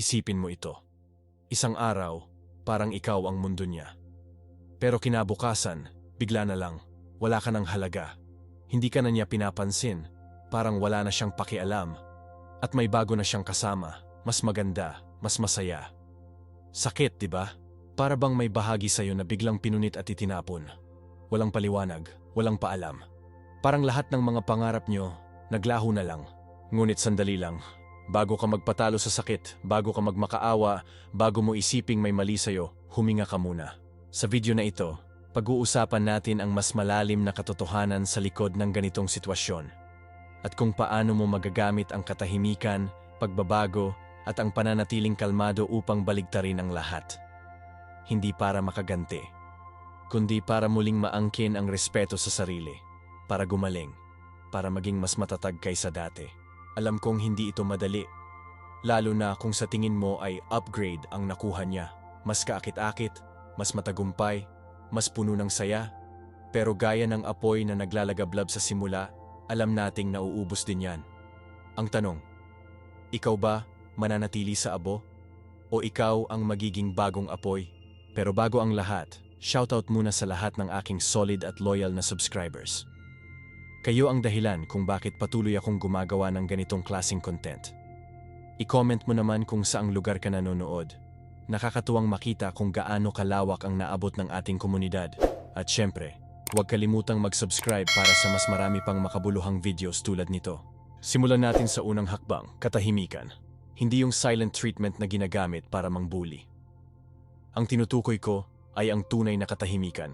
Isipin mo ito. Isang araw, parang ikaw ang mundo niya. Pero kinabukasan, bigla na lang, wala ka ng halaga. Hindi ka na niya pinapansin, parang wala na siyang pakialam. At may bago na siyang kasama, mas maganda, mas masaya. Sakit, di ba? Para bang may bahagi sa'yo na biglang pinunit at itinapon. Walang paliwanag, walang paalam. Parang lahat ng mga pangarap nyo, naglaho na lang. Ngunit sandali lang, bago ka magpatalo sa sakit, bago ka magmakaawa, bago mo isiping may mali sa'yo, huminga ka muna. Sa video na ito, pag-uusapan natin ang mas malalim na katotohanan sa likod ng ganitong sitwasyon. At kung paano mo magagamit ang katahimikan, pagbabago, at ang pananatiling kalmado upang baligtarin ang lahat. Hindi para makaganti, kundi para muling maangkin ang respeto sa sarili, para gumaling, para maging mas matatag kaysa dati. Alam kong hindi ito madali, lalo na kung sa tingin mo ay upgrade ang nakuha niya. Mas kaakit-akit, mas matagumpay, mas puno ng saya. Pero gaya ng apoy na naglalagablab sa simula, alam nating nauubos din yan. Ang tanong, ikaw ba mananatili sa abo? O ikaw ang magiging bagong apoy? Pero bago ang lahat, shoutout muna sa lahat ng aking solid at loyal na subscribers. Kayo ang dahilan kung bakit patuloy akong gumagawa ng ganitong klasing content. I-comment mo naman kung saang lugar ka nanonood. Nakakatuwang makita kung gaano kalawak ang naabot ng ating komunidad. At syempre, huwag kalimutang mag-subscribe para sa mas marami pang makabuluhang videos tulad nito. Simulan natin sa unang hakbang, katahimikan. Hindi yung silent treatment na ginagamit para mangbuli. Ang tinutukoy ko ay ang tunay na katahimikan.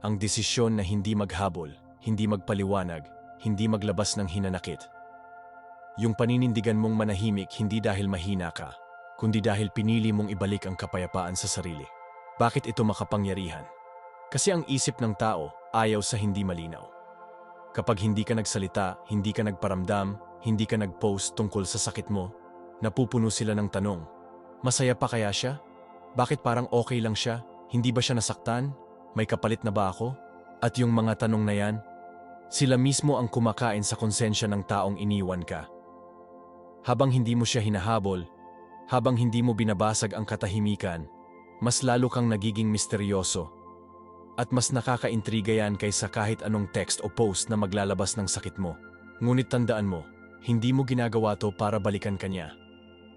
Ang desisyon na hindi maghabol, hindi magpaliwanag, hindi maglabas ng hinanakit. Yung paninindigan mong manahimik hindi dahil mahina ka, kundi dahil pinili mong ibalik ang kapayapaan sa sarili. Bakit ito makapangyarihan? Kasi ang isip ng tao ayaw sa hindi malinaw. Kapag hindi ka nagsalita, hindi ka nagparamdam, hindi ka nagpost tungkol sa sakit mo, Napupuno sila ng tanong, masaya pa kaya siya? Bakit parang okay lang siya? Hindi ba siya nasaktan? May kapalit na ba ako? At yung mga tanong na yan, sila mismo ang kumakain sa konsensya ng taong iniwan ka. Habang hindi mo siya hinahabol, habang hindi mo binabasag ang katahimikan, mas lalo kang nagiging misteryoso. At mas nakakaintriga yan kaysa kahit anong text o post na maglalabas ng sakit mo. Ngunit tandaan mo, hindi mo ginagawa to para balikan kanya.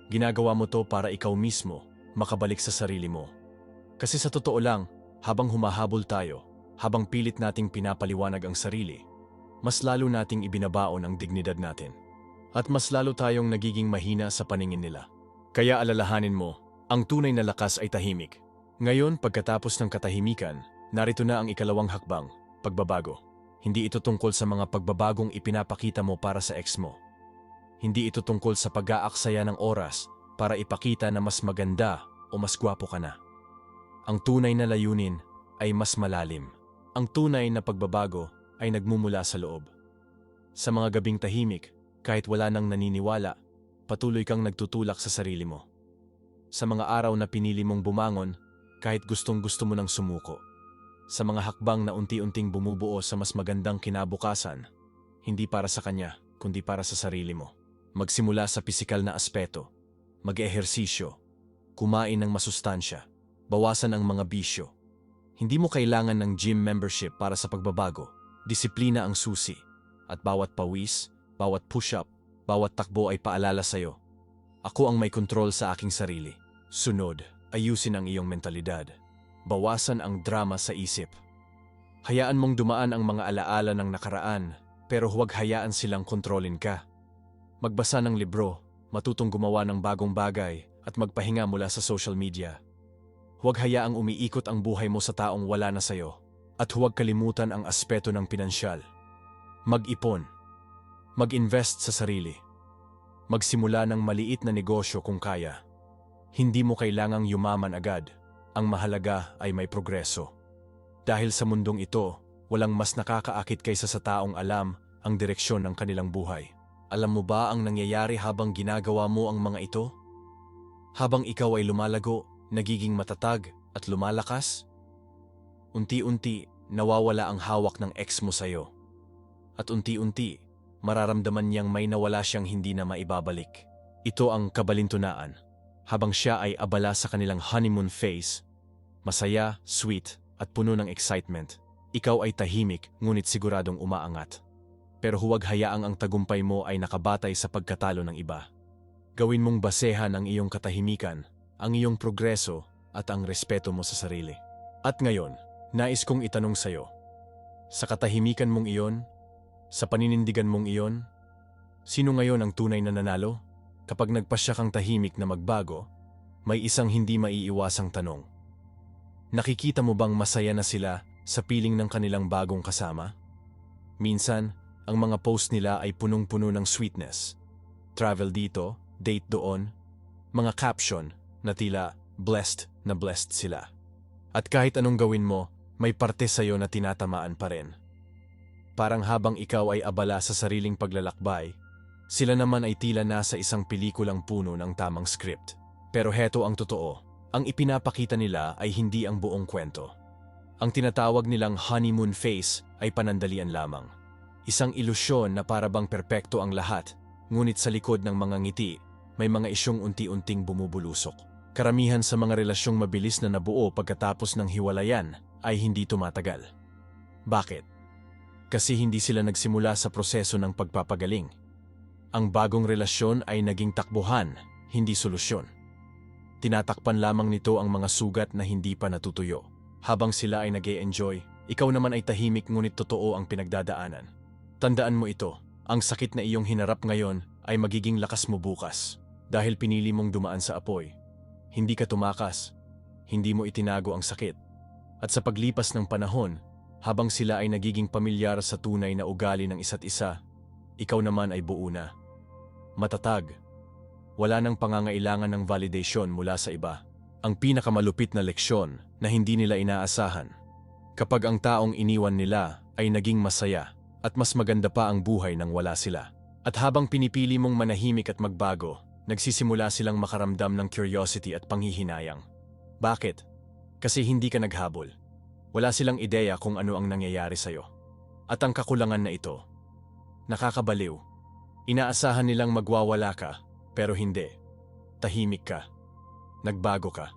Ginagawa mo to para ikaw mismo makabalik sa sarili mo. Kasi sa totoo lang, habang humahabol tayo, habang pilit nating pinapaliwanag ang sarili, mas lalo nating ibinabaon ang dignidad natin. At mas lalo tayong nagiging mahina sa paningin nila. Kaya alalahanin mo, ang tunay na lakas ay tahimik. Ngayon, pagkatapos ng katahimikan, narito na ang ikalawang hakbang, pagbabago. Hindi ito tungkol sa mga pagbabagong ipinapakita mo para sa ex mo hindi ito tungkol sa pag-aaksaya ng oras para ipakita na mas maganda o mas gwapo ka na. Ang tunay na layunin ay mas malalim. Ang tunay na pagbabago ay nagmumula sa loob. Sa mga gabing tahimik, kahit wala nang naniniwala, patuloy kang nagtutulak sa sarili mo. Sa mga araw na pinili mong bumangon, kahit gustong gusto mo nang sumuko. Sa mga hakbang na unti-unting bumubuo sa mas magandang kinabukasan, hindi para sa kanya, kundi para sa sarili mo. Magsimula sa pisikal na aspeto, mag-ehersisyo, kumain ng masustansya, bawasan ang mga bisyo. Hindi mo kailangan ng gym membership para sa pagbabago. Disiplina ang susi. At bawat pawis, bawat push-up, bawat takbo ay paalala sa'yo. Ako ang may kontrol sa aking sarili. Sunod, ayusin ang iyong mentalidad. Bawasan ang drama sa isip. Hayaan mong dumaan ang mga alaala ng nakaraan, pero huwag hayaan silang kontrolin ka. Magbasa ng libro, matutong gumawa ng bagong bagay at magpahinga mula sa social media. Huwag hayaang umiikot ang buhay mo sa taong wala na sayo at huwag kalimutan ang aspeto ng pinansyal. Mag-ipon. Mag-invest sa sarili. Magsimula ng maliit na negosyo kung kaya. Hindi mo kailangang yumaman agad. Ang mahalaga ay may progreso. Dahil sa mundong ito, walang mas nakakaakit kaysa sa taong alam ang direksyon ng kanilang buhay. Alam mo ba ang nangyayari habang ginagawa mo ang mga ito? Habang ikaw ay lumalago, nagiging matatag at lumalakas? Unti-unti, nawawala ang hawak ng ex mo sa'yo. At unti-unti, mararamdaman niyang may nawala siyang hindi na maibabalik. Ito ang kabalintunaan. habang siya ay abala sa kanilang honeymoon phase. Masaya, sweet, at puno ng excitement. Ikaw ay tahimik ngunit siguradong umaangat. Pero huwag hayaang ang tagumpay mo ay nakabatay sa pagkatalo ng iba. Gawin mong basehan ang iyong katahimikan, ang iyong progreso, at ang respeto mo sa sarili. At ngayon, nais kong itanong sa'yo, sa katahimikan mong iyon, sa paninindigan mong iyon, sino ngayon ang tunay na nanalo? Kapag nagpasya kang tahimik na magbago, may isang hindi maiiwasang tanong. Nakikita mo bang masaya na sila sa piling ng kanilang bagong kasama? Minsan, ang mga post nila ay punong-puno ng sweetness. Travel dito, date doon, mga caption na tila blessed na blessed sila. At kahit anong gawin mo, may parte sa'yo na tinatamaan pa rin. Parang habang ikaw ay abala sa sariling paglalakbay, sila naman ay tila nasa isang pelikulang puno ng tamang script. Pero heto ang totoo, ang ipinapakita nila ay hindi ang buong kwento. Ang tinatawag nilang honeymoon phase ay panandalian lamang. Isang ilusyon na parabang perpekto ang lahat, ngunit sa likod ng mga ngiti, may mga isyong unti-unting bumubulusok. Karamihan sa mga relasyong mabilis na nabuo pagkatapos ng hiwalayan ay hindi tumatagal. Bakit? Kasi hindi sila nagsimula sa proseso ng pagpapagaling. Ang bagong relasyon ay naging takbuhan, hindi solusyon. Tinatakpan lamang nito ang mga sugat na hindi pa natutuyo. Habang sila ay nag enjoy ikaw naman ay tahimik ngunit totoo ang pinagdadaanan. Tandaan mo ito, ang sakit na iyong hinarap ngayon ay magiging lakas mo bukas dahil pinili mong dumaan sa apoy. Hindi ka tumakas, hindi mo itinago ang sakit. At sa paglipas ng panahon, habang sila ay nagiging pamilyar sa tunay na ugali ng isa't isa, ikaw naman ay buo na. Matatag. Wala nang pangangailangan ng validation mula sa iba. Ang pinakamalupit na leksyon na hindi nila inaasahan. Kapag ang taong iniwan nila ay naging masaya at mas maganda pa ang buhay nang wala sila. At habang pinipili mong manahimik at magbago, nagsisimula silang makaramdam ng curiosity at panghihinayang. Bakit? Kasi hindi ka naghabol. Wala silang ideya kung ano ang nangyayari sa'yo. At ang kakulangan na ito, nakakabaliw. Inaasahan nilang magwawala ka, pero hindi. Tahimik ka. Nagbago ka.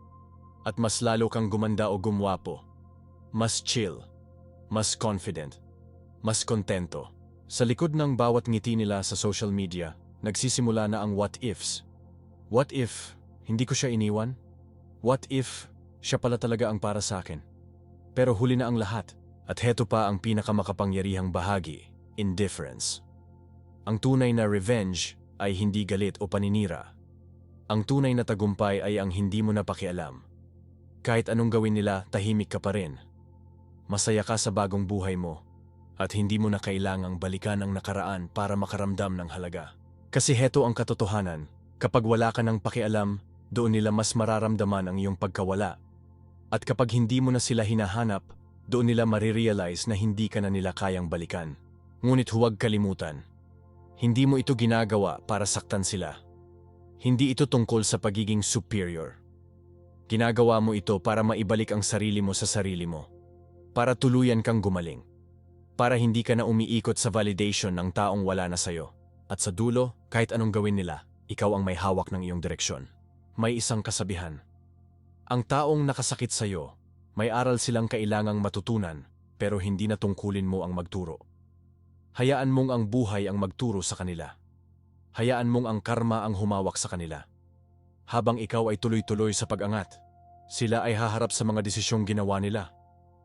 At mas lalo kang gumanda o gumwapo. Mas chill. Mas confident. Mas kontento. Sa likod ng bawat ngiti nila sa social media, nagsisimula na ang what ifs. What if hindi ko siya iniwan? What if siya pala talaga ang para sa akin? Pero huli na ang lahat. At heto pa ang pinakamakapangyarihang bahagi, indifference. Ang tunay na revenge ay hindi galit o paninira. Ang tunay na tagumpay ay ang hindi mo napakialam. Kahit anong gawin nila, tahimik ka pa rin. Masaya ka sa bagong buhay mo at hindi mo na kailangang balikan ang nakaraan para makaramdam ng halaga. Kasi heto ang katotohanan, kapag wala ka ng pakialam, doon nila mas mararamdaman ang iyong pagkawala at kapag hindi mo na sila hinahanap, doon nila marirealize na hindi ka na nila kayang balikan. Ngunit huwag kalimutan, hindi mo ito ginagawa para saktan sila. Hindi ito tungkol sa pagiging superior. Ginagawa mo ito para maibalik ang sarili mo sa sarili mo. Para tuluyan kang gumaling. Para hindi ka na umiikot sa validation ng taong wala na sayo. At sa dulo, kahit anong gawin nila, ikaw ang may hawak ng iyong direksyon. May isang kasabihan, ang taong nakasakit sa iyo, may aral silang kailangang matutunan pero hindi na tungkulin mo ang magturo. Hayaan mong ang buhay ang magturo sa kanila. Hayaan mong ang karma ang humawak sa kanila. Habang ikaw ay tuloy-tuloy sa pag-angat, sila ay haharap sa mga desisyong ginawa nila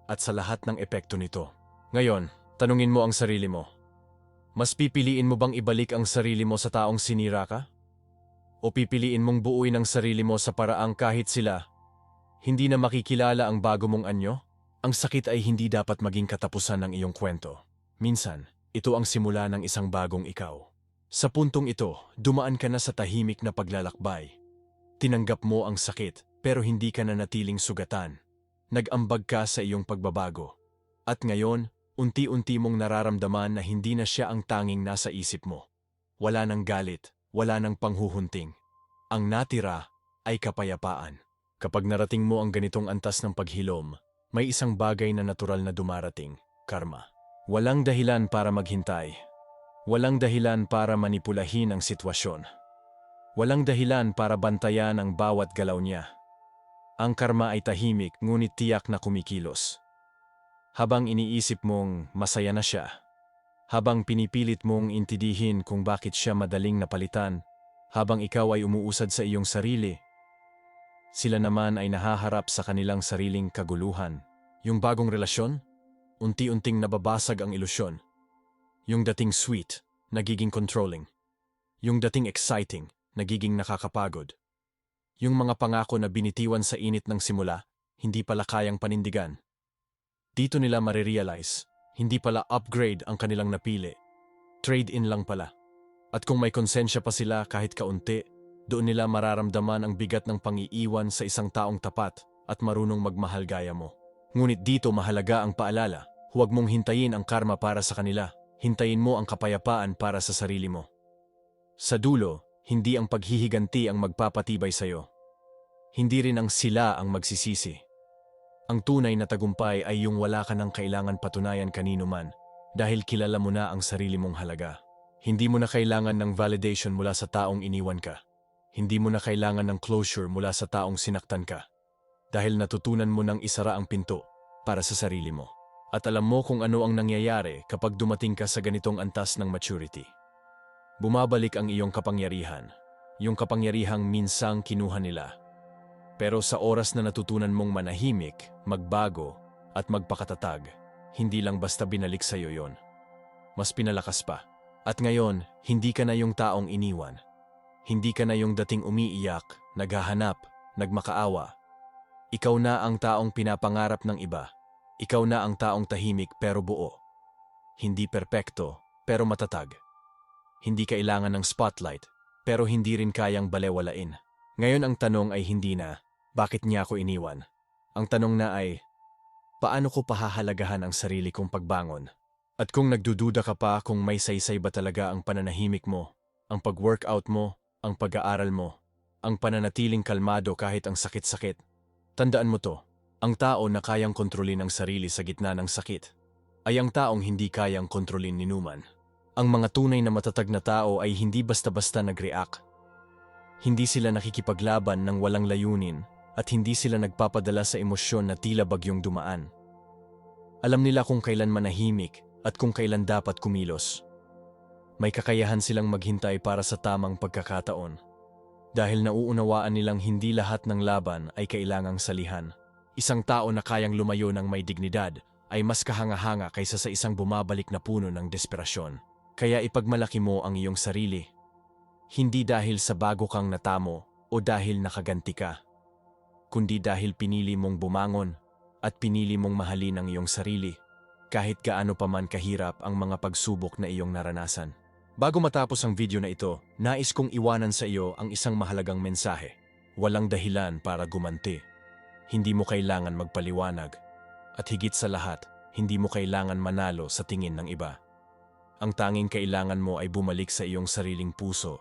at sa lahat ng epekto nito. Ngayon, tanungin mo ang sarili mo. Mas pipiliin mo bang ibalik ang sarili mo sa taong sinira ka? O pipiliin mong buuin ang sarili mo sa paraang kahit sila hindi na makikilala ang bago mong anyo? Ang sakit ay hindi dapat maging katapusan ng iyong kwento. Minsan, ito ang simula ng isang bagong ikaw. Sa puntong ito, dumaan ka na sa tahimik na paglalakbay. Tinanggap mo ang sakit, pero hindi ka na natiling sugatan. Nag-ambag ka sa iyong pagbabago. At ngayon, unti-unti mong nararamdaman na hindi na siya ang tanging nasa isip mo. Wala nang galit, wala nang panghuhunting. Ang natira ay kapayapaan. Kapag narating mo ang ganitong antas ng paghilom, may isang bagay na natural na dumarating, karma. Walang dahilan para maghintay. Walang dahilan para manipulahin ang sitwasyon. Walang dahilan para bantayan ang bawat galaw niya. Ang karma ay tahimik ngunit tiyak na kumikilos. Habang iniisip mong masaya na siya, habang pinipilit mong intidihin kung bakit siya madaling napalitan, habang ikaw ay umuusad sa iyong sarili, sila naman ay nahaharap sa kanilang sariling kaguluhan. Yung bagong relasyon, unti-unting nababasag ang ilusyon. Yung dating sweet, nagiging controlling. Yung dating exciting, nagiging nakakapagod. Yung mga pangako na binitiwan sa init ng simula, hindi pala kayang panindigan. Dito nila marirealize, hindi pala upgrade ang kanilang napili. Trade-in lang pala. At kung may konsensya pa sila kahit kaunti, doon nila mararamdaman ang bigat ng pangiiwan sa isang taong tapat at marunong magmahal gaya mo. Ngunit dito mahalaga ang paalala, huwag mong hintayin ang karma para sa kanila, hintayin mo ang kapayapaan para sa sarili mo. Sa dulo, hindi ang paghihiganti ang magpapatibay sa'yo. Hindi rin ang sila ang magsisisi. Ang tunay na tagumpay ay yung wala ka nang kailangan patunayan kanino man dahil kilala mo na ang sarili mong halaga. Hindi mo na kailangan ng validation mula sa taong iniwan ka. Hindi mo na kailangan ng closure mula sa taong sinaktan ka. Dahil natutunan mo nang isara ang pinto para sa sarili mo. At alam mo kung ano ang nangyayari kapag dumating ka sa ganitong antas ng maturity. Bumabalik ang iyong kapangyarihan, yung kapangyarihang minsang kinuha nila. Pero sa oras na natutunan mong manahimik, magbago, at magpakatatag, hindi lang basta binalik sa iyo yon. Mas pinalakas pa. At ngayon, hindi ka na yung taong iniwan. Hindi ka na yung dating umiiyak, naghahanap, nagmakaawa. Ikaw na ang taong pinapangarap ng iba. Ikaw na ang taong tahimik pero buo. Hindi perpekto, pero matatag. Hindi kailangan ng spotlight, pero hindi rin kayang balewalain. Ngayon ang tanong ay hindi na, bakit niya ako iniwan? Ang tanong na ay, paano ko pahahalagahan ang sarili kong pagbangon? At kung nagdududa ka pa kung may saysay ba talaga ang pananahimik mo, ang pag-workout mo, ang pag-aaral mo, ang pananatiling kalmado kahit ang sakit-sakit, tandaan mo to, ang tao na kayang kontrolin ang sarili sa gitna ng sakit, ay ang taong hindi kayang kontrolin ni Numan. Ang mga tunay na matatag na tao ay hindi basta-basta nag-react. Hindi sila nakikipaglaban ng walang layunin at hindi sila nagpapadala sa emosyon na tila bagyong dumaan. Alam nila kung kailan manahimik at kung kailan dapat kumilos. May kakayahan silang maghintay para sa tamang pagkakataon. Dahil nauunawaan nilang hindi lahat ng laban ay kailangang salihan. Isang tao na kayang lumayo ng may dignidad ay mas kahanga-hanga kaysa sa isang bumabalik na puno ng desperasyon. Kaya ipagmalaki mo ang iyong sarili. Hindi dahil sa bago kang natamo o dahil nakaganti ka, kundi dahil pinili mong bumangon at pinili mong mahalin ang iyong sarili kahit gaano pa man kahirap ang mga pagsubok na iyong naranasan. Bago matapos ang video na ito, nais kong iwanan sa iyo ang isang mahalagang mensahe. Walang dahilan para gumanti. Hindi mo kailangan magpaliwanag. At higit sa lahat, hindi mo kailangan manalo sa tingin ng iba. Ang tanging kailangan mo ay bumalik sa iyong sariling puso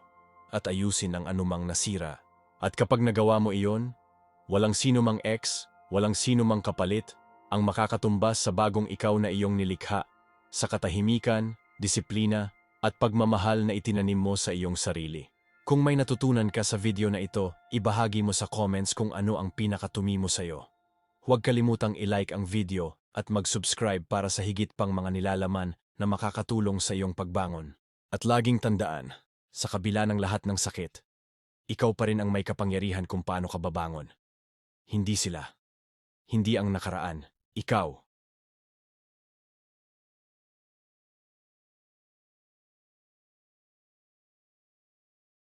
at ayusin ang anumang nasira. At kapag nagawa mo iyon, walang sino mang ex, walang sino mang kapalit, ang makakatumbas sa bagong ikaw na iyong nilikha, sa katahimikan, disiplina, at pagmamahal na itinanim mo sa iyong sarili. Kung may natutunan ka sa video na ito, ibahagi mo sa comments kung ano ang pinakatumi mo sa iyo. Huwag kalimutang i-like ang video at mag-subscribe para sa higit pang mga nilalaman na makakatulong sa iyong pagbangon. At laging tandaan, sa kabila ng lahat ng sakit, ikaw pa rin ang may kapangyarihan kung paano ka babangon. Hindi sila. Hindi ang nakaraan. Ikaw.